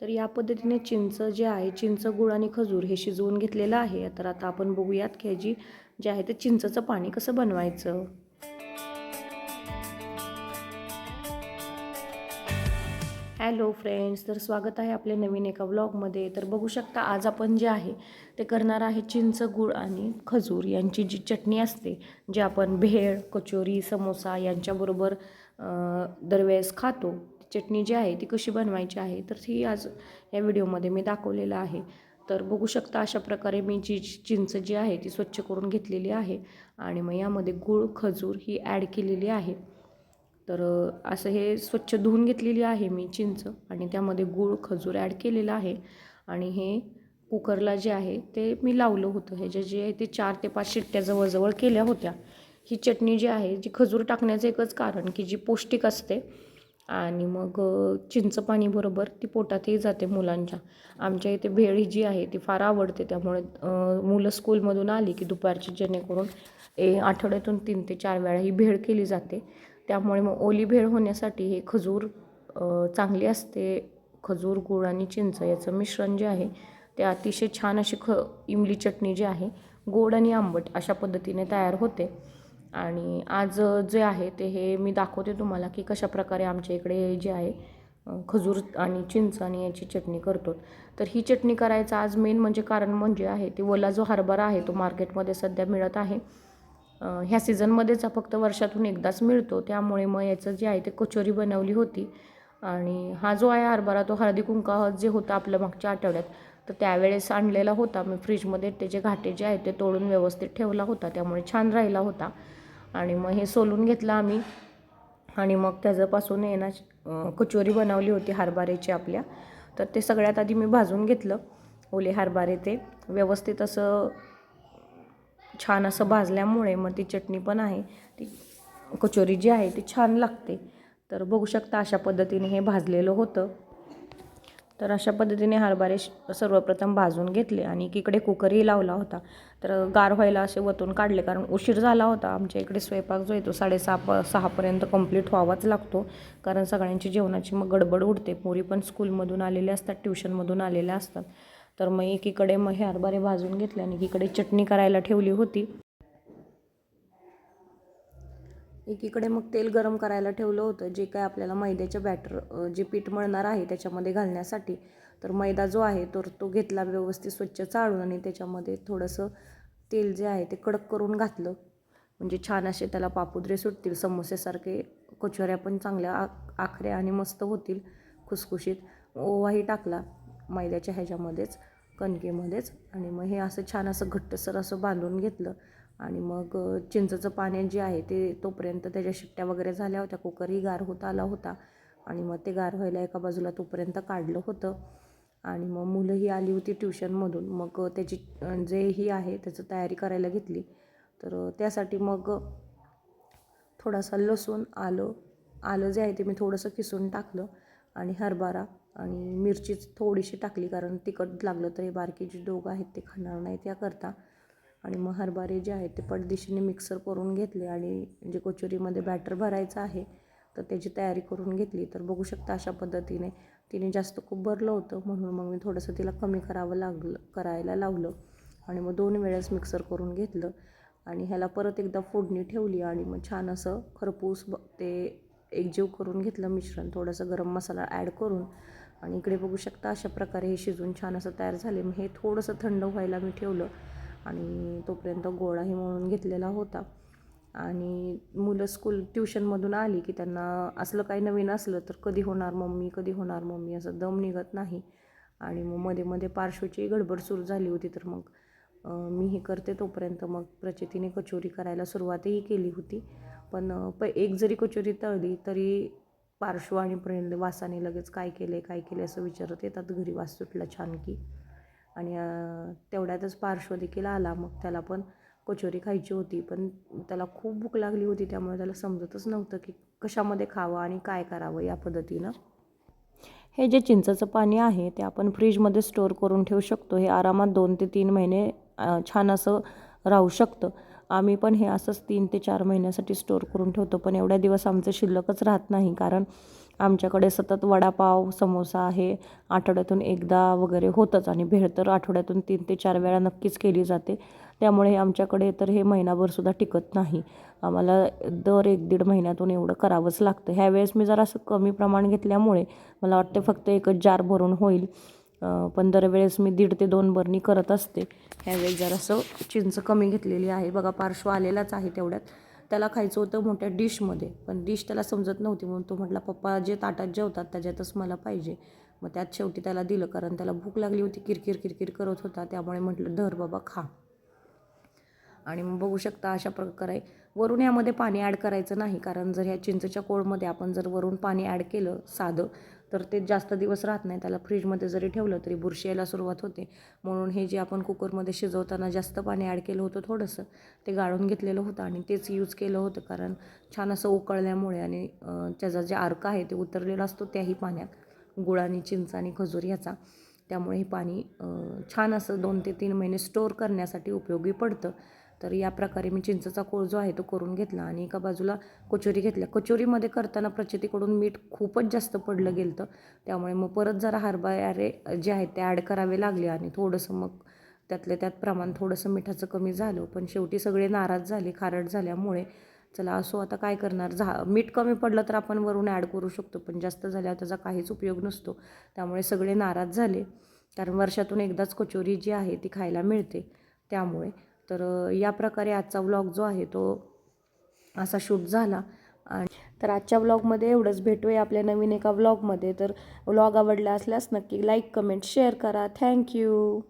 तर या पद्धतीने चिंच जे आहे चिंच गुळ आणि खजूर हे शिजवून घेतलेलं आहे. तर आता आपण बघूयात की ह्याची जे आहे ते चिंचचं पाणी कसं बनवायचं. हॅलो फ्रेंड्स तर स्वागत आहे आपल्या नवीन एका व्लॉगमध्ये तर बघू शकता आज आपण जे आहे ते करणार आहे चिंच गुळ आणि खजूर यांची जी चटणी असते जी आपण भेळ कचोरी समोसा यांच्याबरोबर दरवेळेस खातो. चटणी जी आहे ती कशी बनवायची आहे तर ती आज या व्हिडिओमध्ये मी दाखवलेलं आहे. तर बघू शकता अशा प्रकारे मी जी चिंच जी आहे ती स्वच्छ करून घेतलेली आहे आणि मग यामध्ये गूळ खजूर ही ॲड केलेली आहे. तर असं हे स्वच्छ धुवून घेतलेली आहे मी चिंच आणि त्यामध्ये गूळ खजूर ॲड केलेलं आहे आणि हे कुकरला जे आहे ते मी लावलं होतं. ह्याच्या जे आहे ते चार ते पाच शिट्ट्या जवळजवळ केल्या होत्या. ही चटणी जी आहे जी खजूर टाकण्याचं एकच कारण की जी पौष्टिक असते आणि मग चिंच पाणीबरोबर ती पोटातही जाते मुलांच्या. आमच्या इथे भेळी जी आहे ती फार आवडते. त्यामुळे मुलं स्कूलमधून आली की दुपारची जेणेकरून ए आठवड्यातून तीन ते चार वेळा ही भेळ केली जाते. त्यामुळे मग ओली भेळ होण्यासाठी हे खजूर चांगली असते. खजूर गुळ आणि चिंच याचं मिश्रण जे आहे ते अतिशय छान अशी ख इमली चटणी जी आहे गोड आणि आंबट अशा पद्धतीने तयार होते. आणि आज जे आहे ते हे मी दाखवते तुम्हाला की कशा प्रकारे आमच्या इकडे हे जे आहे खजूर आणि चिंच आणि याची चटणी करतो. तर ही चटणी करायचं आज मेन म्हणजे कारण म्हणजे आहे ते ओला जो हरभरा आहे तो मार्केटमध्ये सध्या मिळत आहे. ह्या सीझनमध्येच फक्त वर्षातून एकदाच मिळतो. त्यामुळे मग याचं जे आहे ते कचोरी बनवली होती. आणि हा जो आहे हरभरा तो हळदी कुंका जे होता आपलं मागच्या आठवड्यात तर त्यावेळेस आणलेला होता. मी फ्रीजमध्ये त्याचे घाटे जे आहेत ते तोडून व्यवस्थित ठेवला होता. त्यामुळे छान राहिला होता. आणि मग हे सोलून घेतलं आम्ही. आणि मग त्याच्यापासून आहे ना कचोरी बनवली होती हरभऱ्याची आपल्या. तर ते सगळ्यात आधी मी भाजून घेतलं ओले हरभरे ते. व्यवस्थित असं छान असं भाजल्यामुळे मग ती चटणी पण आहे. ती कचोरी जी आहे ती छान लागते. तर बघू शकता अशा पद्धतीने हे भाजलेलं होतं. तर अशा पद्धतीने हरभरे श- सर्वप्रथम भाजून घेतले आणि एकीकडे कुकरही लावला होता. तर गार व्हायला असे वतून काढले कारण उशीर झाला होता. आमच्या इकडे स्वयंपाक जो आहे तो साडेसहा प सहापर्यंत कंप्लीट व्हावाच लागतो कारण सगळ्यांची जेवणाची मग गडबड उडते. पोरी पण स्कूलमधून आलेल्या असतात ट्युशनमधून आलेल्या असतात. तर मग एकीकडे मग हे हरभरे भाजून घेतले आणि एकीकडे चटणी करायला ठेवली होती. एकीकडे मग तेल गरम करायला ठेवलं होतं जे काय आपल्याला मैद्याच्या बॅटर जे पीठ मळणार आहे त्याच्यामध्ये घालण्यासाठी. तर मैदा जो आहे तर तो घेतला व्यवस्थित स्वच्छ चाळून आणि त्याच्यामध्ये थोडंसं तेल जे आहे ते कडक करून घातलं. म्हणजे छान असे त्याला पापुद्रे सुटतील समोसेसारखे कचोऱ्या पण चांगल्या आ आखऱ्या आणि मस्त होतील खुसखुशीत. ओवाही टाकला मैद्याच्या ह्याच्यामध्येच कणकेमध्येच. आणि मग हे असं छान असं घट्टसर असं बांधून घेतलं. आणि मग चिंचचं चिंचेचं पाणी जे आहे ते तोपर्यंत त्याच्या शिट्ट्या वगैरे झाल्या होत्या. कुकरही गार होत आला होता. आणि मग ते गार व्हायला एका बाजूला तोपर्यंत काढलं होतं. आणि मग मुलंही आली होती ट्युशनमधून. मग त्याची जेही जे ही आहे त्याचं तयारी करायला घेतली. तर त्यासाठी मग थोडासा लसूण आलं आलं जे आहे ते मी थोडंसं किसून टाकलं आणि हरभरा आणि मिरची थोडीशी टाकली. कारण तिखट लागलं तर हे बारकी जी दोघं आहेत ते खाणार नाही त्याकरता आणि मग हरभरे जे आहेत ते पटदिशीने मिक्सर करून घेतले आणि जे कोचुरीमध्ये बॅटर भरायचं आहे तर त्याची तयारी करून घेतली. तर बघू शकता अशा पद्धतीने तिने जास्त खूप भरलं होतं म्हणून मग मी थोडंसं तिला कमी करावं लागलं करायला लावलं. आणि मग दोन वेळेस मिक्सर करून घेतलं आणि ह्याला परत एकदा फोडणी ठेवली आणि मग छान असं खरपूस ब ते एकजीव करून घेतलं मिश्रण थोडंसं गरम मसाला ॲड करून. आणि इकडे बघू शकता अशा प्रकारे हे शिजून छान असं तयार झाले. मग हे थोडंसं थंड व्हायला मी ठेवलं. आणि तोपर्यंत गोळाही म्हणून घेतलेला होता. आणि मुलं स्कूल ट्युशनमधून आली की त्यांना असलं काही नवीन असलं तर कधी होणार मम्मी कधी होणार मम्मी असं दम निघत नाही. आणि मग मध्ये मध्ये पार्श्वची गडबड सुरू झाली होती तर मग मी हे करते तोपर्यंत मग प्रचितीने कचोरी करायला सुरुवातही केली होती. पण प एक जरी कचोरी तळली तरी पार्श्व आणि प्रेम वासाने लगेच काय केले काय केले असं विचारत येतात. घरी वास सुटला छान की. आणि तेवढ्यातच पार्श्व देखील आला. मग त्याला पण कचोरी खायची होती. पण त्याला खूप भूक लागली होती. त्यामुळे त्याला समजतच नव्हतं की कशामध्ये खावं आणि काय करावं या पद्धतीनं. हे जे चिंचचं पाणी आहे ते आपण फ्रीजमध्ये स्टोअर करून ठेवू शकतो. हे आरामात दोन ते तीन महिने छान असं राहू शकतं. आम्ही पण हे असंच तीन ते चार महिन्यासाठी स्टोअर करून ठेवतो. पण एवढ्या दिवस आमचं शिल्लकच राहत नाही. कारण आमच्याकडे सतत वडापाव समोसा आहे आठवड्यातून एकदा वगैरे होतंच आणि भेळ तर आठवड्यातून तीन ते चार वेळा नक्कीच केली जाते. त्यामुळे आमच्याकडे तर हे महिनाभरसुद्धा टिकत नाही. आम्हाला दर एक दीड महिन्यातून एवढं करावंच लागतं. ह्यावेळेस मी जरा असं कमी प्रमाण घेतल्यामुळे मला वाटते फक्त एकच जार भरून होईल. पण दरवेळेस मी दीड ते दोन बरणी करत असते. ह्यावेळेस जरासं चिंच कमी घेतलेली आहे. बघा पार्श्व आलेलाच आहे तेवढ्यात. त्याला खायचं होतं मोठ्या डिशमध्ये. पण डिश त्याला समजत नव्हती म्हणून तो म्हटला पप्पा जे ताटात जेवतात त्याच्यातच मला पाहिजे. मग त्यात शेवटी त्याला दिलं कारण त्याला भूक लागली होती किरकिर किरकिर करत होता. त्यामुळे म्हटलं धर बाबा खा. आणि मग बघू शकता अशा प्रकारे वरून यामध्ये पाणी ॲड करायचं नाही कारण जर ह्या चिंचच्या कोळमध्ये आपण जर वरून पाणी ॲड केलं साधं तर ते जास्त दिवस राहत नाही. त्याला फ्रीजमध्ये जरी ठेवलं तरी बुरशी यायला सुरुवात होते. म्हणून हे जे आपण कुकरमध्ये शिजवताना जास्त पाणी ॲड केलं होतं थोडंसं ते गाळून घेतलेलं होतं आणि तेच यूज केलं होतं. कारण छान असं उकळल्यामुळे आणि त्याचा जे अर्क आहे ते उतरलेला असतो त्याही पाण्यात. गुळ आणि चिंच आणि खजूर याचा त्यामुळे हे पाणी छान असं दोन ते तीन महिने स्टोअर करण्यासाठी उपयोगी पडतं. तर या प्रकारे मी चिंचेचा कोळ जो आहे तो करून घेतला आणि एका बाजूला कचोरी घेतल्या. कचोरीमध्ये करताना प्रचितीकडून मीठ खूपच जास्त पडलं गेलं तर त्यामुळे मग परत जरा हरभरे जे आहेत ते ॲड करावे लागले आणि थोडंसं मग त्यातल्या त्यात प्रमाण थोडंसं मिठाचं कमी झालं. पण शेवटी सगळे नाराज झाले खारट झाल्यामुळे चला असो आता काय करणार? झा मीठ कमी पडलं तर आपण वरून ॲड करू शकतो पण जास्त झाल्यावर त्याचा काहीच उपयोग नसतो. त्यामुळे सगळे नाराज झाले. कारण वर्षातून एकदाच कचोरी जी आहे ती खायला मिळते. त्यामुळे तर या प्रकारे आजचा व्लॉग जो आहे तो असा शूट झाला. आणि तर आजच्या व्लॉगमध्ये एवढंच. भेटूया आपल्या नवीन एका व्लॉगमध्ये. तर व्लॉग आवडला असल्यास नक्की लाईक कमेंट शेअर करा. Thank you